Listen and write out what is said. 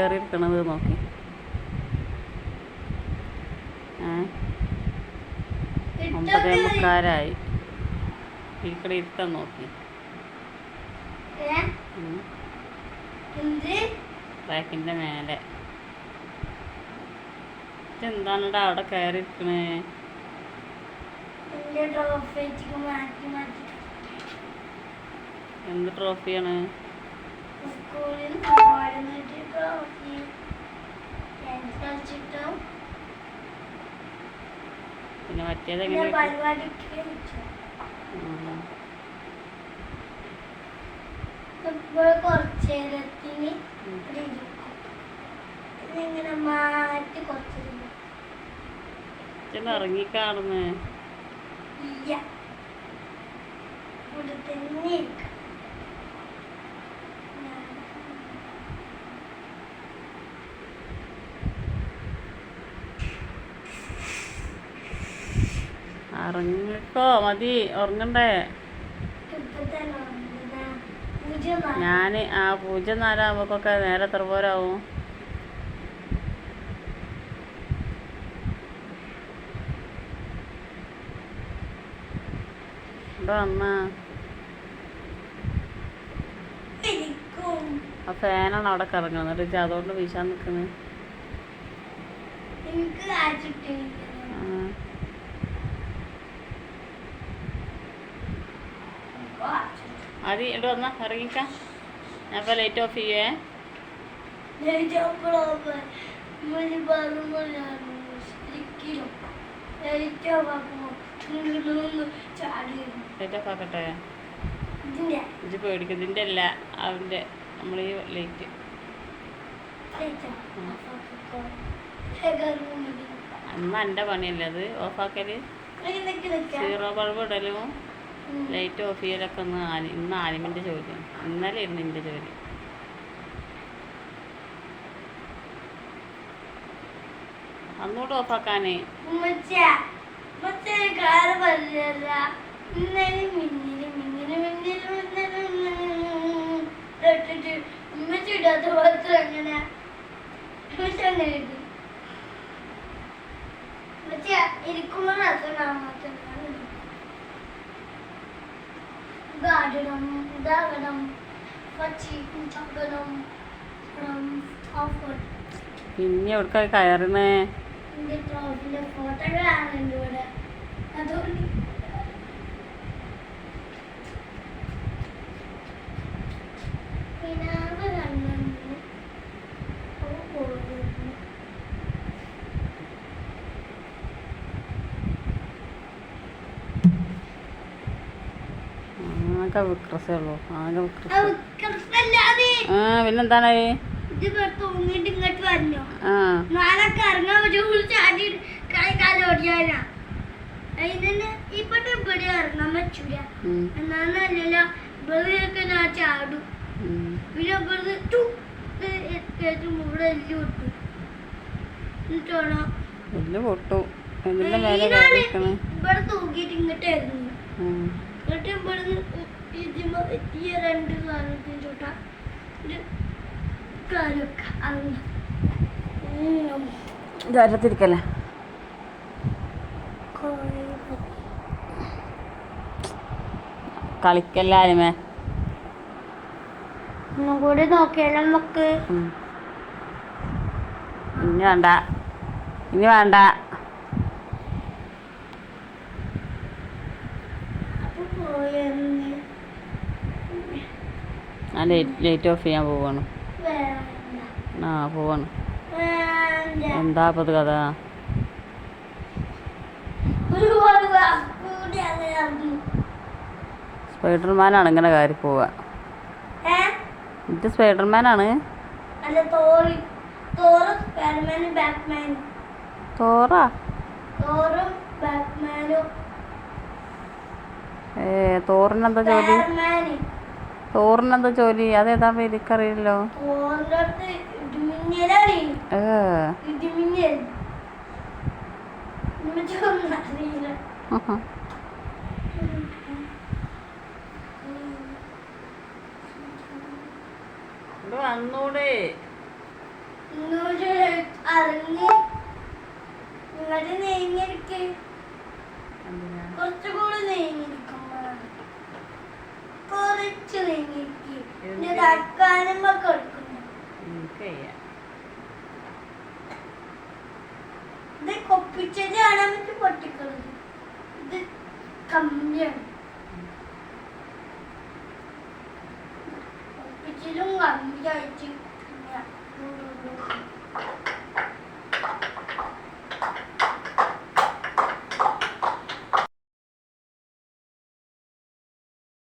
കയറി ഇരിക്കണത് നോക്കി ഒമ്പതേ മുക്കാലായി. ഇരിക്കണ ഇരുത്താൻ നോക്കി. ബാക്കിന്റെ മേലെ. ഇതെന്താണെടാ അവിടെ കയറി ഇരിക്കണേ എന്ത് ട്രോഫിയാണ്? സ്കൂളിൽ പോയിരുന്നിട്ട് ട്രോഫി കളിച്ചിട്ടും? പിന്നെ മറ്റേത് എങ്ങനെ പരിപാടിക്ക് കുറച്ച് നേരത്തിന് ഇങ്ങനെ മാറ്റി കുറച്ച് ഇറങ്ങിക്കാണുന്നേ ഇല്ല. ഇവിടെ തന്നെ ഇരിക്കാം. ഇറങ്ങിക്കോ മതി ഉറങ്ങണ്ടേ. ഞാൻ ആ പൂജ്യം നാലാകുമ്പോഴൊക്കെ നേരെ എത്ര പോരാവും ഇവിടെ വന്നാ ഇരിക്കും. ആ ഫാനാണ് അവിടെ കറങ്ങുന്നത് എന്നിട്ട് അതുകൊണ്ട് വീശാൻ നിൽക്കുന്നത് എനിക്ക് മതി ഇവിടെ വന്നാ ഇറങ്ങിക്കാം. ഞാൻ ഇപ്പോൾ ലൈറ്റ് ഓഫ് ചെയ്യേ ലൈറ്റ് ഓഫ് ആക്കട്ടെ. ഇജ്ജ് പേടിക്കും ഇതിന്റെ അല്ല അവന്റെ നമ്മൾ ഈ ലൈറ്റ് അന്ന് എന്റെ പണിയല്ലേ അത്? ഓഫാക്കൽ സീറോ ബൾബ് ഇടലും. ലൈറ്റ് ഓഫ് ചെയ്യലൊക്കെ ഒന്ന് ആനി ഇന്ന് ആനിമിന്റെ ജോലിയാണ് ഇന്നലെ ഇരുന്ന് എന്റെ ജോലി. അന്നൂടെ ഓഫാക്കാനേ കാറ് പറയല്ല ഇന്നലെ മിന്നിൽ മിന്നിൽ മിന്നിൽ മിന്നിൽ മിന്നിൽ. ഇട്ടിട്ട് ഉമ്മച്ചി ഇടാത്ത പോലത്തെ അങ്ങനെ. ഇരിക്കുമ്പോൾ രസമാണ് ഇതാകണം ഓഫർ പിന്നെ എവിടേക്കാ കയറുന്നേ? എന്റെ ട്രോഫിന്റെ ഫോട്ടോകളാണ് എന്റെ ഇവിടെ അതുകൊണ്ട് പിന്നാവ് കണ്ണു പോകുന്നു ആകെ വിക്രസേ ഉള്ളൂ ആകെ വിക്രസ അത് കൃഷ്ണല്ലാതെ ആ പിന്നെന്താണ് ഇത് ഇവിടെ തൂങ്ങിട്ട് ഇങ്ങോട്ട് വരണോ ആ നാളെ കറങ്ങാൻ പറ്റും ചാടി കൈ കാലോടിയാനാ അതിന് ഇപ്പത്തെ ഇവിടെ ഇറങ്ങാൻ പറ്റൂല. ഉം, എന്നാന്നല്ലല്ലോ ഇവിടെയൊക്കെ ഞാൻ ചാടും. ഉം. പിന്നെ എല്ലു പൊട്ടു. മേലെ തൂക്കിയിട്ട് ഇങ്ങോട്ടായിരുന്നു ഇതിമ ഈ രണ്ട് സാധനത്തിന് ചോട്ടാ. ഒരു കാര്യമൊക്കെ. ഇതാരത്തിരിക്കല്ലേ? കുറേ കളിക്കല്ലാരുമേ? ഒന്നും കൂടി നോക്കിയാലോ നമുക്ക്. ഇനി വേണ്ട. ഇനി വേണ്ട. ഞാൻ ലൈറ്റ് ലൈറ്റ് ഓഫ് ചെയ്യാൻ പോവാണ്. ആ പോവാണ്. എന്താ അപ്പത് കഥ. സ്പൈഡർമാനാണ് ഇങ്ങനെ കയറി പോവുക? ഇത് സ്പൈഡർമാനാണ്. തോറ്. ഏ തോറിനെന്താ ജോലി തോറിനെന്താ ജോലി? അതേതാ പേരിക്കറിയില്ലോ? തോറിന്റെ അടുത്ത് ഇടിമിന്നലാണ് ഏ. ഇടിമിന്നൽ. ഉമ്മച്ചിക്കൊന്നും അറിയില്ല ഇത് വന്നൂടെ ഇങ്ങോട്ട് അറിഞ്ഞ് ഇങ്ങോട്ട് നെയ്ഞ്ഞിരിക്ക് എന്തിനാ കുറച്ചുകൂടി നെയ്ഞ്ഞിരിക്കുമ്പോഴാണ് കുറച്ച് നെയ്ഞ്ഞിരിക്ക് എന്ത്? തക്കാനുമ്പോ കൊടുക്കുന്നു ഇത് കൊപ്പിച്ചതാണ് നമുക്ക് പൊട്ടിക്കുന്നത്. ഇത് കമ്മിയാണ് കൊപ്പിച്ചിലും കമ്മിയായിട്ട്